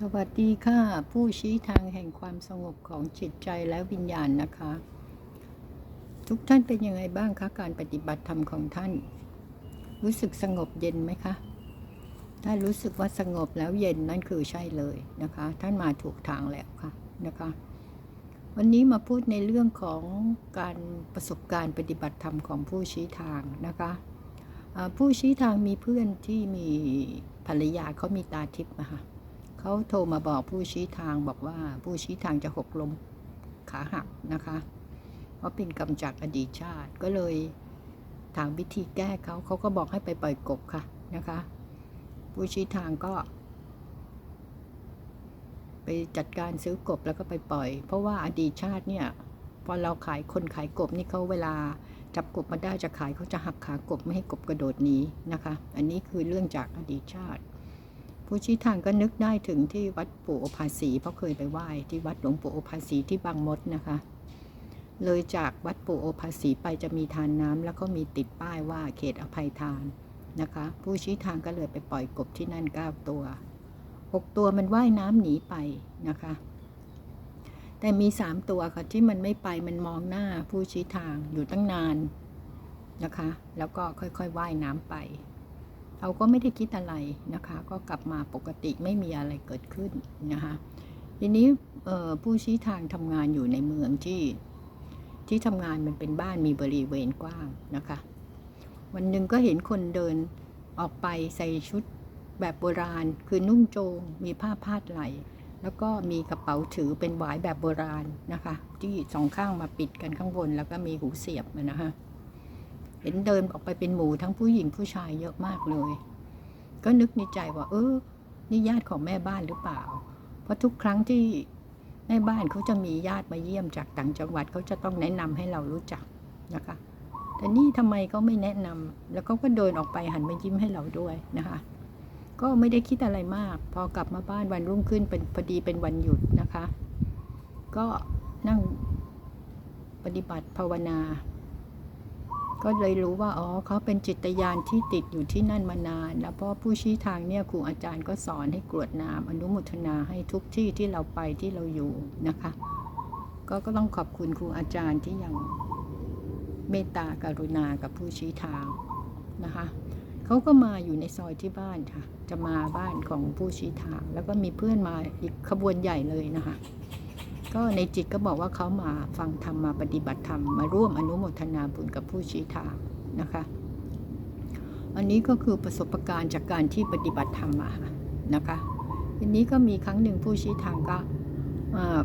สวัสดีค่ะ ผู้ชี้ทางแห่งความสงบของจิตใจและวิญญาณนะคะ ทุกท่านเป็นยังไงบ้างคะ การปฏิบัติธรรมของท่าน รู้สึกสงบเย็นไหมคะ ถ้ารู้สึกว่าสงบแล้วเย็นนั่นคือใช่เลยนะคะ ท่านมาถูกทางแล้วค่ะนะคะ วันนี้มาพูดในเรื่องของการประสบการณ์ปฏิบัติธรรมของผู้ชี้ทางนะคะผู้ชี้ทางมีเพื่อนที่มีภรรยาเขามีตาทิพย์นะคะ เขาโทรมาบอกผู้ชี้ทางบอกว่าผู้ชี้ทางจะหกล้มขาหักนะคะ เพราะเป็นกรรมจากอดีตชาติก็เลยถามวิธีแก้เขาเขาก็บอกให้ไปปล่อยกบค่ะนะคะ ผู้ชี้ทางก็ ไปจัดการซื้อกบแล้วก็ไปปล่อย เพราะว่าอดีตชาติเนี่ยพอเราขายคนขายกบนี่เขาเวลาจับกบมาได้จะขายเขาจะหักขากบไม่ให้กบกระโดดหนีนะคะ อันนี้คือเรื่องจากอดีตชาติ ผู้ชี้ทางก็นึกได้ถึงที่วัดปู่โอภาสีเพราะเคยไปไหว้ที่วัดหลวงปู่โอภาสีที่บางมดนะคะ เลยจากวัดปู่โอภาสีไปจะมีทานน้ำแล้วก็มีติดป้ายว่าเขตอภัยทานนะคะ ผู้ชี้ทางก็เลยไปปล่อยกบที่นั่นเก้าตัวหกตัวมันว่ายน้ำหนีไปนะคะ แต่มีสามตัวค่ะที่มันไม่ไปมันมองหน้าผู้ชี้ทางอยู่ตั้งนานนะคะ แล้วก็ค่อยๆว่ายน้ำไป เราก็ไม่ได้คิดอะไรนะคะ ก็กลับมาปกติไม่มีอะไรเกิดขึ้นนะคะ ทีนี้ผู้ชี้ทางทำงานอยู่ในเมืองที่ที่ทำงานมันเป็นบ้านมีบริเวณกว้างนะคะ วันหนึ่งก็เห็นคนเดินออกไปใส่ชุดแบบโบราณ คือนุ่งโจง มีผ้าพาดไหล แล้วก็มีกระเป๋าถือเป็นหวายแบบโบราณนะคะ ที่สองข้างมาปิดกันข้างบน แล้วก็มีหูเสียบนะฮะ ห็นเดินออกไปเป็นหมู่ทั้งผู้หญิงผู้ชายเยอะมากเลย ก็นึกในใจว่า เออนี่ญาติของแม่บ้านหรือเปล่า เพราะทุกครั้งที่แม่บ้านเขาจะมีญาติมาเยี่ยมจากต่างจังหวัดเขาจะต้องแนะนำให้เรารู้จักนะคะ แต่นี่ทำไมเขาไม่แนะนำแล้วเขาก็เดินออกไปหันมายิ้มให้เราด้วยนะคะ ก็ไม่ได้คิดอะไรมาก พอกลับมาบ้านวันรุ่งขึ้นเป็นพอดีเป็นวันหยุดนะคะ ก็นั่งปฏิบัติภาวนา ก็เลยรู้ว่าอ๋อเขาเป็นจิตยานที่ติดอยู่ที่นั่นมานาน แล้วพราะผู้ชี้ทางเนี่ยครูอาจารย์ก็สอนให้กรวดน้ำอนุโมทนาให้ทุกที่ที่เราไปที่เราอยู่นะคะ ก็ก็ต้องขอบคุณครูอาจารย์ที่ยังเมตตากรุณากับผู้ชี้ทางนะคะเขาก็มาอยู่ในซอยที่บ้านค่ะ จะมาบ้านของผู้ชี้ทาง แล้วก็มีเพื่อนมาอีกขบวนใหญ่เลยนะคะ ก็ในจิตก็บอกว่าเขามาฟังธรรมมาปฏิบัติธรรมมาร่วมอนุโมทนาบุญกับผู้ชี้ทางนะคะ อันนี้ก็คือประสบการณ์จากการที่ปฏิบัติธรรมมานะคะทีนี้ก็มีครั้งหนึ่งผู้ชี้ทางก็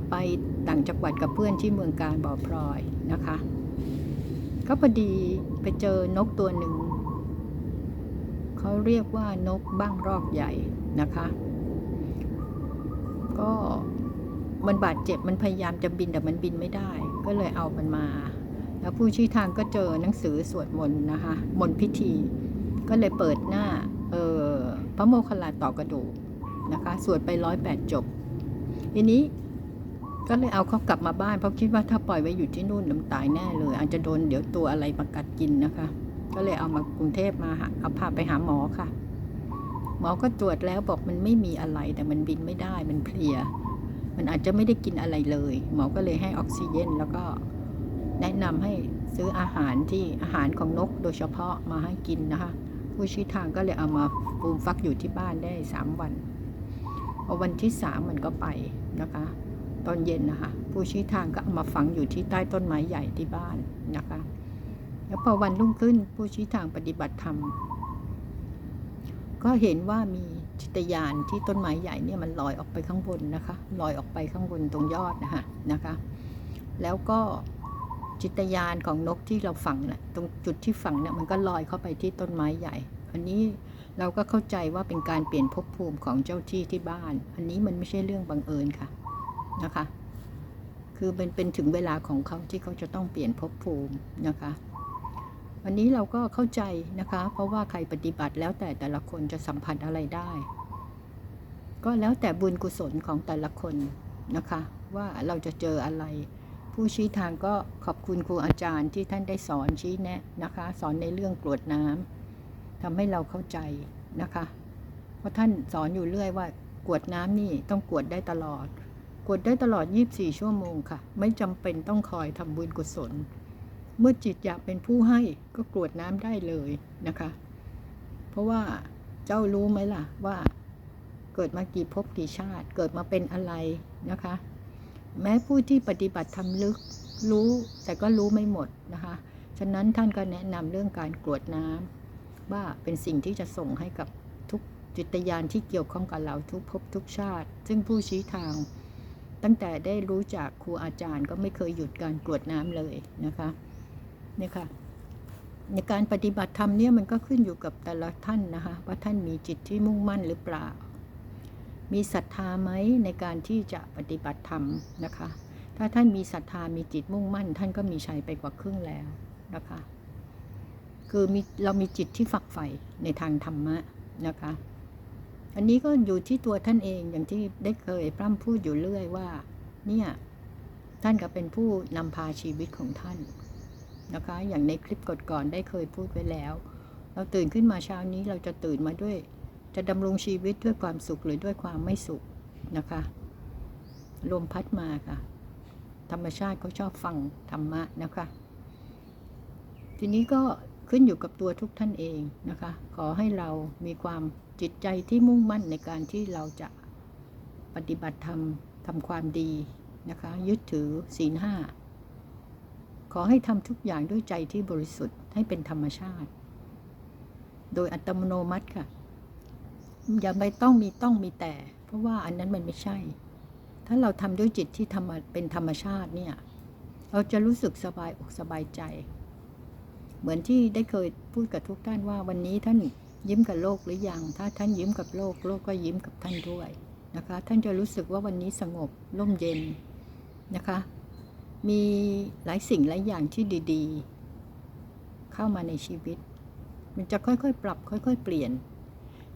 ไปต่างจังหวัดกับเพื่อนที่เมืองการบ่อพลอยนะคะ ก็พอดีไปเจอนกตัวหนึ่งเขาเรียกว่านกบ้างรอกใหญ่นะคะ ก็ มันบาดเจ็บมันพยายามจะบินแต่มันบินไม่ได้ ก็เลยเอามันมา แล้วผู้ชี้ทางก็เจอหนังสือสวดมนต์นะคะมนต์พิธี ก็เลยเปิดหน้าเออพระโมคคัลลาต่อกระดูกนะคะสวดไปร้อยแปดจบทีนี้ก็เลยเอาเขากลับมาบ้านเพราะคิดว่าถ้าปล่อยไว้อยู่ที่นู่นมันตายแน่เลย อาจจะโดนเดี๋ยวตัวอะไรมากัดกินนะคะ ก็เลยเอามากรุงเทพมาเอาพาไปหาหมอค่ะ หมอก็ตรวจแล้วบอกมันไม่มีอะไรแต่มันบินไม่ได้มันเพลีย มันอาจจะไม่ได้กินอะไรเลย หมอก็เลยให้ออกซิเจนแล้วก็แนะนำให้ซื้ออาหารที่อาหารของนกโดยเฉพาะมาให้กินนะคะผู้ชี้ทางก็เลยเอามาปูมฟักอยู่ที่บ้านได้สามวันพอวันที่สามมันก็ไปนะคะ ตอนเย็นนะคะ ผู้ชี้ทางก็เอามาฝังอยู่ที่ใต้ต้นไม้ใหญ่ที่บ้านนะคะ แล้วพอวันรุ่งขึ้นผู้ชี้ทางปฏิบัติธรรมก็เห็นว่ามี จิตยานที่ต้นไม้ใหญ่เนี่ยมันลอยออกไปข้างบนนะคะลอยออกไปข้างบนตรงยอดนะคะนะคะ แล้วก็จิตยานของนกที่เราฝังนะ่ะตรงจุดที่ฝังเนี่ยมันก็ลอยเข้าไปที่ต้นไม้ใหญ่ อันนี้เราก็เข้าใจว่าเป็นการเปลี่ยนภพภูมิของเจ้าที่ที่บ้าน อันนี้มันไม่ใช่เรื่องบังเอิญค่ะนะคะ คือเป็นเป็นถึงเวลาของเขาที่เขาจะต้องเปลี่ยนภพภูมินะคะ วันนี้เราก็เข้าใจนะคะ เพราะว่าใครปฏิบัติแล้วแต่แต่ละคนจะสัมผัสอะไรได้ ก็แล้วแต่บุญกุศลของแต่ละคนนะคะ ว่าเราจะเจออะไร ผู้ชี้ทางก็ขอบคุณครูอาจารย์ที่ท่านได้สอนชี้แนะนะคะ สอนในเรื่องกรวดน้ำทำให้เราเข้าใจนะคะ เพราะท่านสอนอยู่เรื่อยว่ากวดน้ำนี่ต้องกวดได้ตลอด กวดได้ตลอด 24 ชั่วโมงค่ะ ไม่จำเป็นต้องคอยทำบุญกุศล เมื่อจิตอยากเป็นผู้ให้ก็กรวดน้ำได้เลยนะคะ เพราะว่าเจ้ารู้ไหมล่ะว่าเกิดมากี่ภพกี่ชาติ เกิดมาเป็นอะไรนะคะ แม้ผู้ที่ปฏิบัติทำลึกรู้แต่ก็รู้ไม่หมดนะคะ ฉะนั้นท่านก็แนะนำเรื่องการกรวดน้ำว่าเป็นสิ่งที่จะส่งให้กับทุกจิตยานที่เกี่ยวข้องกับเราทุกภพทุกชาติ ซึ่งผู้ชี้ทาง ตั้งแต่ได้รู้จากครูอาจารย์ก็ไม่เคยหยุดการกรวดน้ำเลยนะคะ เนี่ยค่ะในการปฏิบัติธรรมเนี่ยมันก็ขึ้นอยู่กับแต่ละท่านนะคะว่าท่านมีจิตที่มุ่งมั่นหรือเปล่า มีศรัทธาไหมในการที่จะปฏิบัติธรรมนะคะ ถ้าท่านมีศรัทธามีจิตมุ่งมั่น ท่านก็มีชัยไปกว่าครึ่งแล้วนะคะ คือมีเรามีจิตที่ฝักใฝ่ในทางธรรมะนะคะ อันนี้ก็อยู่ที่ตัวท่านเองอย่างที่ได้เคยพร่ำพูดอยู่เรื่อยว่า เนี่ยท่านก็เป็นผู้นำพาชีวิตของท่าน นะคะ อย่างในคลิปก่อนๆได้เคยพูดไว้แล้ว เราตื่นขึ้นมาเช้านี้เราจะตื่นมาด้วย จะดำรงชีวิตด้วยความสุขหรือด้วยความไม่สุขนะคะลมพัดมาค่ะ ธรรมชาติเขาชอบฟังธรรมะนะคะ ทีนี้ก็ขึ้นอยู่กับตัวทุกท่านเองนะคะ ขอให้เรามีความจิตใจที่มุ่งมั่นในการที่เราจะปฏิบัติธรรมทำความดีนะคะ ยึดถือศีลห้า ขอให้ทำทุกอย่างด้วยใจที่บริสุทธิ์ให้เป็นธรรมชาติ โดยอัตโนมัติค่ะ อย่าไปต้องมีต้องมีแต่ เพราะว่าอันนั้นมันไม่ใช่ ถ้าเราทำด้วยจิตที่ทำเป็นธรรมชาติเนี่ย เราจะรู้สึกสบายอกสบายใจ เหมือนที่ได้เคยพูดกับทุกท่านว่าวันนี้ท่านยิ้มกับโลกหรือยัง ถ้าท่านยิ้มกับโลก โลกก็ยิ้มกับท่านด้วยนะคะ ท่านจะรู้สึกว่าวันนี้สงบร่มเย็นนะคะ มีหลายสิ่งหลายอย่างที่ดีๆ เข้ามาในชีวิต มันจะค่อยๆ ปรับค่อยๆ เปลี่ยน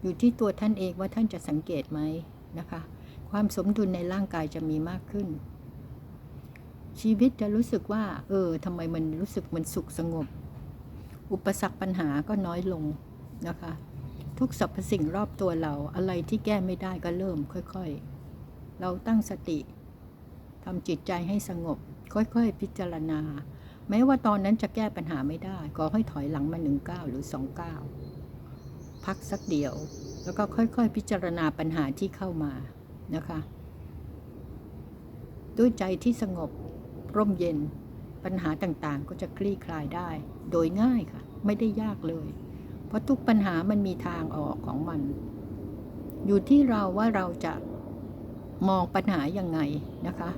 อยู่ที่ตัวท่านเองว่าท่านจะสังเกตไหมนะคะ ความสมดุลในร่างกายจะมีมากขึ้น ชีวิตจะรู้สึกว่า เออทำไมมันรู้สึกมันสุขสงบ อุปสรรคปัญหาก็น้อยลงนะคะ ทุกสรรพสิ่งรอบตัวเราอะไรที่แก้ไม่ได้ก็เริ่มค่อยๆ เราตั้งสติทำจิตใจให้สงบ ค่อยๆ พิจารณา แม้ว่าตอนนั้นจะแก้ปัญหาไม่ได้ก็ให้ถอยหลังมาหนึ่งก้าหรือสองก้าพักสักเดียว แล้วก็ค่อยๆ พิจารณาปัญหาที่เข้ามานะคะ ด้วยใจที่สงบร่มเย็นปัญหาต่างๆ ก็จะคลี่คลายได้ โดยง่ายค่ะ ไม่ได้ยากเลย เพราะทุกปัญหามันมีทางออกของมัน อยู่ที่เราว่าเราจะมองปัญหายังไงนะคะ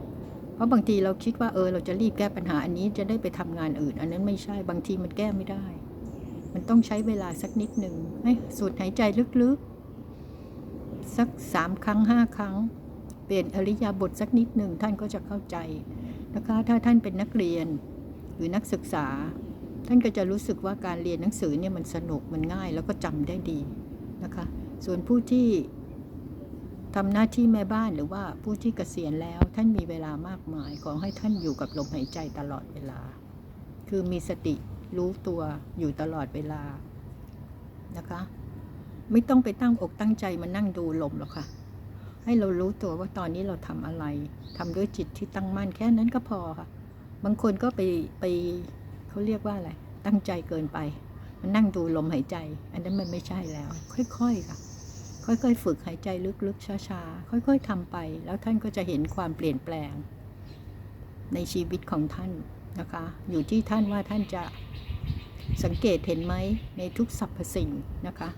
เพราะบางทีเราคิดว่าเออเราจะรีบแก้ปัญหาอันนี้จะได้ไปทำงานอื่น อันนั้นไม่ใช่บางทีมันแก้ไม่ได้ มันต้องใช้เวลาสักนิดหนึ่งให้สูดหายใจลึกๆ สักสามครั้งห้าครั้ง เปลี่ยนอริยาบทสักนิดหนึ่งท่านก็จะเข้าใจนะคะถ้าท่านเป็นนักเรียนหรือนักศึกษา ท่านก็จะรู้สึกว่าการเรียนหนังสือเนี่ยมันสนุกมันง่ายแล้วก็จำได้ดีนะคะ ส่วนผู้ที่ ทำหน้าที่แม่บ้านหรือว่าผู้ที่เกษียณแล้ว ท่านมีเวลามากมาย ขอให้ท่านอยู่กับลมหายใจตลอดเวลา คือมีสติรู้ตัวอยู่ตลอดเวลานะคะ ไม่ต้องไปตั้งอกตั้งใจมานั่งดูลมหรอกค่ะ ให้เรารู้ตัวว่าตอนนี้เราทำอะไรทำด้วยจิตที่ตั้งมั่นแค่นั้นก็พอค่ะ บางคนก็ไปไปเขาเรียกว่าอะไรตั้งใจเกินไป มันนั่งดูลมหายใจ อันนั้นมันไม่ใช่แล้ว ค่อย ๆ ค่ะ ค่อยๆ ฝึกหายใจลึกๆ ช้าๆ ค่อยๆทำไป แล้วท่านก็จะเห็นความเปลี่ยนแปลง ในชีวิตของท่านนะคะ อยู่ที่ท่านว่าท่านจะสังเกตเห็นไหมในทุกสรรพสิ่งนะคะ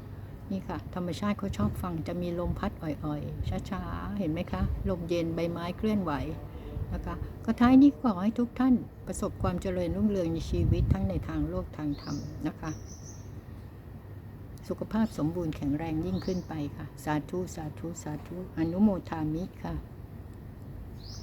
นี่ค่ะ ธรรมชาติเขาชอบฟังจะมีลมพัดอ่อยๆ ช้าๆ เห็นไหมคะ ลมเย็นใบไม้เคลื่อนไหวนะคะก็ท้ายนี้ขอให้ทุกท่านประสบความเจริญรุ่งเรืองในชีวิตทั้งในทางโลกทางธรรมนะคะ สุขภาพสมบูรณ์แข็งแรงยิ่งขึ้นไปค่ะ สาธุ สาธุ สาธุ อนุโมทามิค่ะ